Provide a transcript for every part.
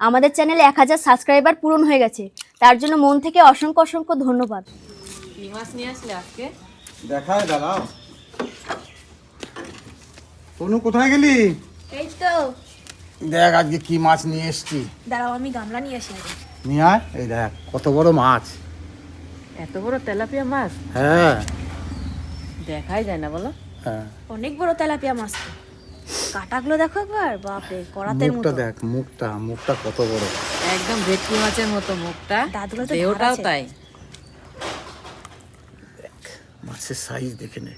আমাদের চ্যানেলে এক হাজার সাবস্ক্রাইবার পূরণ হয়ে গেছে। তার জন্য মন থেকে অসংখ্য অসংখ্য ধন্যবাদ। কি মাছ নিয়ে আসলে আজকে? দেখায় দাঁড়াও। তনু কোথায় গেলি? এই তো। দেখ আজকে কি মাছ নিয়ে এসছি। দাঁড়াও আমি গামলা নিয়ে আসি আগে। নিয়ে আয়। এই দেখ কত বড় মাছ। এত বড় তেলাপিয়া মাছ? হ্যাঁ। দেখাই যায় না বলো। হ্যাঁ। অনেক বড় তেলাপিয়া মাছ তো। কাটাগুলো দেখো একবার বাপরে করাতের মুখটা মতো। দেখ মুখটা মুখটা কত বড়। একদম ভেটকি মাছের মতো মুখটা। দাঁতগুলো তো দেহটাও তাই। মাছের সাইজ দেখে নে।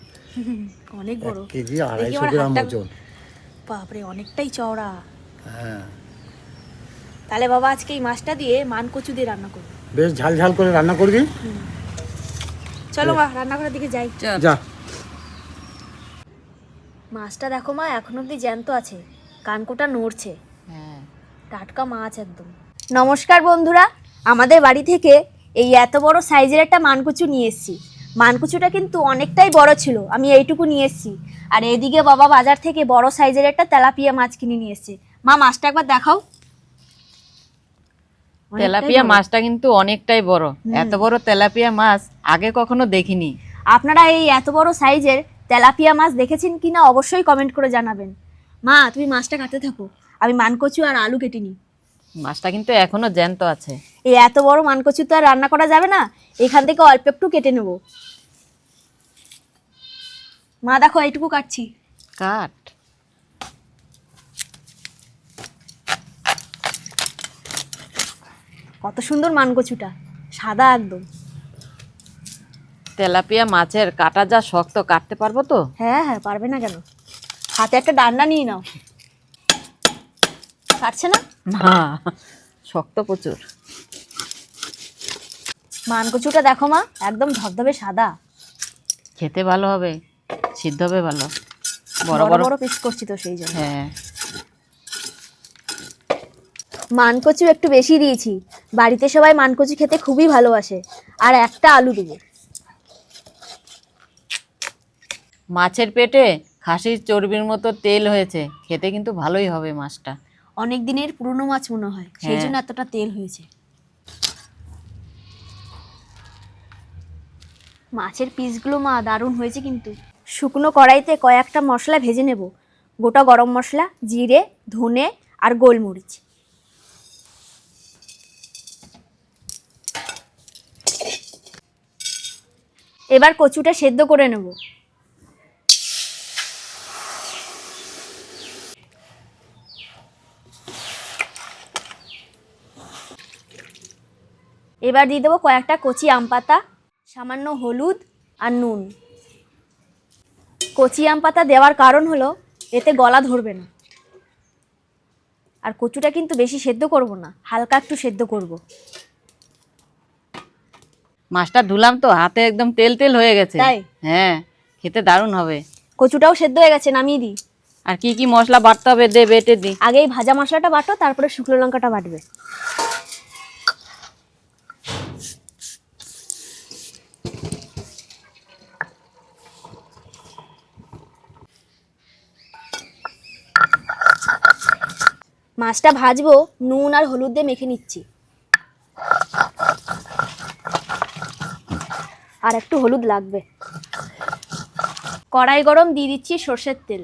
অনেক বড়। কেজি আড়াইশো গ্রাম ওজন। বাপরে অনেকটাই চওড়া। হ্যাঁ। তাহলে বাবা আজকে এই মাছটা দিয়ে মান কচু দিয়ে রান্না করব। বেশ ঝাল ঝাল করে রান্না করবি? চলো মা রান্নাঘরের দিকে যাই। যা। মাছটা দেখো মা এখন অব্দি জ্যান্ত আছে। কানকোটা নড়ছে। হ্যাঁ। টাটকা মাছ একদম। নমস্কার বন্ধুরা আমাদের বাড়ি থেকে এই এত বড় সাইজের একটা মানকুচু নিয়ে এসেছি। মানকুচুটা কিন্তু অনেকটাই বড় ছিল আমি এইটুকু নিয়ে এসেছি। আর এদিকে বাবা বাজার থেকে বড় সাইজের একটা তেলাপিয়া মাছ কিনে নিয়ে এসেছে। মা মাছটা একবার দেখাও। তেলাপিয়া মাছটা কিন্তু অনেকটাই বড়। এত বড় তেলাপিয়া মাছ আগে কখনো দেখিনি। আপনারা এই এত বড় সাইজের তেলাপিয়া মাছ দেখেছেন কি না অবশ্যই কমেন্ট করে জানাবেন। মা তুমি মাছটা কাটতে থাকো। আমি মানকচু আর আলু কেটে নিই। মাছটা কিন্তু এখনও জ্যান্ত আছে। এই এত বড় মানকচু তো আর রান্না করা যাবে না। এখান থেকে অল্প একটু কেটে নেব। মা দেখো এইটুকু কাটছি। কাট। কত সুন্দর মানকচুটা। সাদা একদম। তেলাপিয়া মাছের কাটা যা শক্ত কাটতে পারব তো? হ্যাঁ হ্যাঁ পারবে না কেন? হাতে একটা ডান্ডা নিয়ে নাও। কাটছে না? না শক্ত প্রচুর। মানকচুটা দেখো মা একদম ধবধবে সাদা। খেতে ভালো হবে সিদ্ধ হবে ভালো। বড় বড় বড় পিস করছি তো সেই জন্য। হ্যাঁ। মানকচু একটু বেশি দিয়েছি। বাড়িতে সবাই মানকচু খেতে খুবই ভালোবাসে। আর একটা আলু দেবো। মাছের পেটে খাসির চর্বির মতো তেল হয়েছে খেতে কিন্তু ভালোই হবে মাছটা। অনেক দিনের পুরনো মাছ মনে হয় সেই হ্যাঁ। জন্য এতটা তেল হয়েছে। মাছের পিসগুলো মা দারুণ হয়েছে কিন্তু। শুকনো কড়াইতে কয়েকটা মশলা ভেজে নেব। গোটা গরম মশলা জিরে ধনে আর গোলমরিচ। এবার কচুটা সেদ্ধ করে নেব। এবার দিয়ে দেবো কয়েকটা কচি আম পাতা সামান্য হলুদ আর নুন। কচি আম পাতা দেওয়ার কারণ হলো এতে গলা ধরবে না। আর কচুটা কিন্তু বেশি সেদ্ধ করব না হালকা একটু সেদ্ধ করব। মাছটা ধুলাম তো হাতে একদম তেল তেল হয়ে গেছে। তাই? হ্যাঁ খেতে দারুণ হবে। কচুটাও সেদ্ধ হয়ে গেছে নামিয়ে দিই। আর কি কি মশলা বাটতে হবে দে বেটে দি। আগেই ভাজা মশলাটা বাটো তারপরে শুকনো লঙ্কাটা বাটবে। মাছটা ভাজবো, নুন আর হলুদ দিয়ে মেখে নিচ্ছি। আর একটু হলুদ লাগবে। কড়াই গরম দিয়ে দিচ্ছি সর্ষের তেল।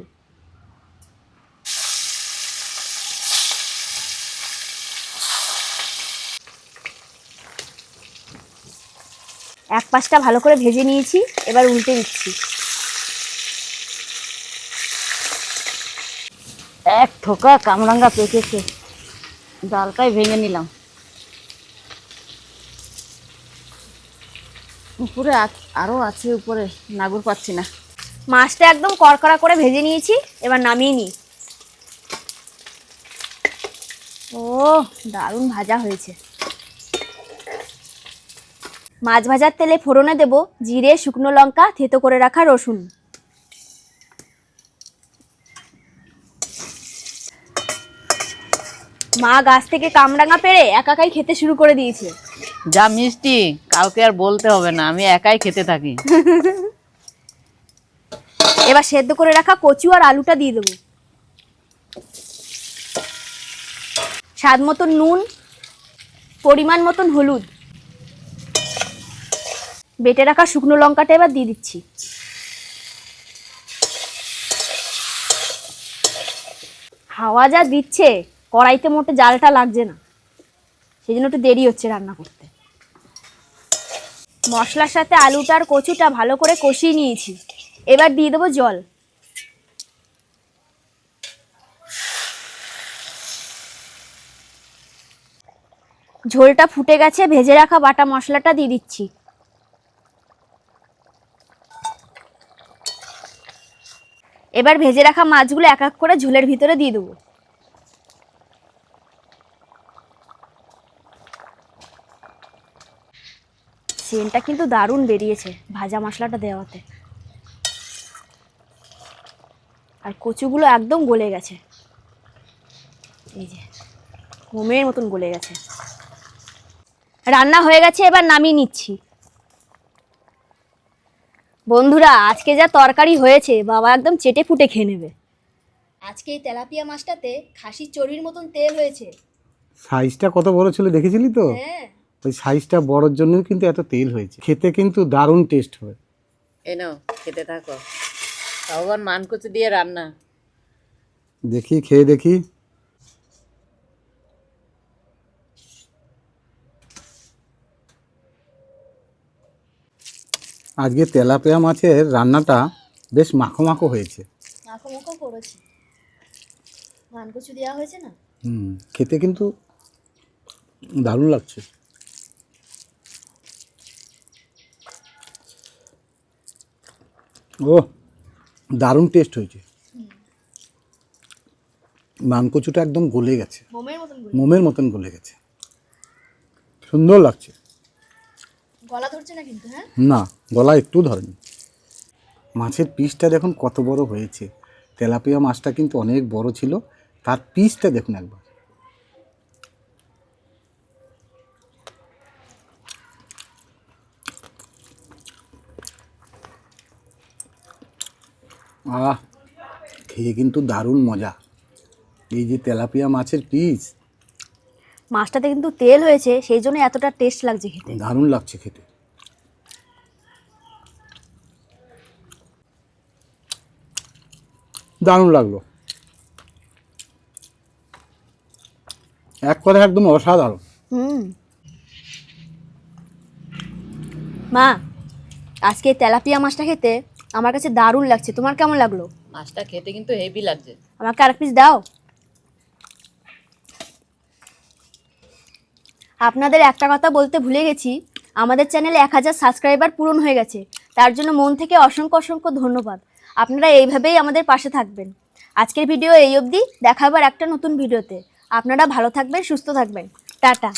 এক পাশটা ভালো করে ভেজে নিয়েছি, এবার উল্টে দিচ্ছি। এক ঠোকা কামরাঙ্গা পেকেছে। ডালটাই ভেঙে নিলাম। উপরে আ- আরও আছে উপরে নাগুর পাচ্ছি না। মাছটা একদম কড়কড়া করে ভেজে নিয়েছি এবার নামিয়ে নিই। ও দারুণ ভাজা হয়েছে। মাছ ভাজার তেলে ফোড়নে দেব জিরে শুকনো লঙ্কা থেতো করে রাখা রসুন। মা গাছ থেকে কামরাঙা পেড়ে একাকাই খেতে শুরু করে দিয়েছে। যা মিষ্টি কাউকে আর বলতে হবে না আমি একাই খেতে থাকি। এবার সেদ্ধ করে রাখা কচু আর আলুটা দিয়ে দেবো। স্বাদ মতন নুন পরিমাণ মতন হলুদ। বেটে রাখা শুকনো লঙ্কাটা এবার দিয়ে দিচ্ছি। হাওয়া যা দিচ্ছে কড়াইতে মোটে জালটা লাগছে না। সেই জন্য একটু দেরি হচ্ছে রান্না করতে। মশলার সাথে আলুটার কচুটা ভালো করে কষিয়ে নিয়েছি। এবার দিয়ে দেবো জল। ঝোলটা ফুটে গেছে, ভেজে রাখা বাটা মশলাটা দিয়ে দিচ্ছি। এবার ভেজে রাখা মাছগুলো এক এক করে ঝোলের ভিতরে দিয়ে দেবো। সেন্টটা কিন্তু দারুণ বেরিয়েছে ভাজা মশলাটা দেওয়াতে। আর কচুগুলো একদম গলে গেছে। এই যে মোমের মতন গলে গেছে। রান্না হয়ে গেছে এবার নামিয়ে নিচ্ছি। বন্ধুরা আজকে যা তরকারি হয়েছে বাবা একদম চেটে ফুটে খেয়ে নেবে। আজকে এই তেলাপিয়া মাছটাতে খাসির চর্বির মতন তেল হয়েছে। সাইজটা কত বড় ছিল দেখেছিলি তো? হ্যাঁ। ওই সাইজটা বড়র জন্যই কিন্তু এত তেল হয়েছে। খেতে কিন্তু দারুণ টেস্ট হয়। এ নাও খেতে থাকো। তাও আবার মানকুচি দিয়ে রান্না। দেখি খেয়ে দেখি। আজকে তেলাপিয়া মাছের রান্নাটা বেশ মাখো মাখো হয়েছে। মাখো মাখো করেছি। ধান কচু দেওয়া হয়েছে না? হুম খেতে কিন্তু দারুণ লাগছে। ও দারুণ টেস্ট হয়েছে। মানকচুটা একদম গলে গেছে। মোমের মতন মোমের মতন গলে গেছে। সুন্দর লাগছে। গলা ধরছে না কিন্তু হ্যাঁ? না গলা একটু ধরেনি। মাছের পিসটা দেখুন কত বড় হয়েছে। তেলাপিয়া মাছটা কিন্তু অনেক বড় ছিল। তার পিসটা দেখুন একবার। আহ খেয়ে কিন্তু দারুণ মজা। এই যে তেলাপিয়া মাছের পিস। মাছটাতে কিন্তু তেল হয়েছে সেই জন্য এতটা টেস্ট লাগছে খেতে। দারুণ লাগছে খেতে। দারুণ লাগল। এক কথা একদম অসাধারণ। হুম। মা আজকে তেলাপিয়া মাছটা খেতে আমার কাছে দারুণ লাগছে। তোমার কেমন লাগল? মাছটা খেতে কিন্তু হেভি লাগছে। আমাকে আর পিস দাও। আপনাদের একটা কথা বলতে ভুলে গেছি আমাদের চ্যানেলে এক হাজার সাবস্ক্রাইবার পূরণ হয়ে গেছে। তার জন্য মন থেকে অসংখ্য অসংখ্য ধন্যবাদ। আপনারা এইভাবেই আমাদের পাশে থাকবেন। আজকের ভিডিও এই অবধি। দেখাবার একটা নতুন ভিডিওতে আপনারা ভালো থাকবেন সুস্থ থাকবেন। টাটা।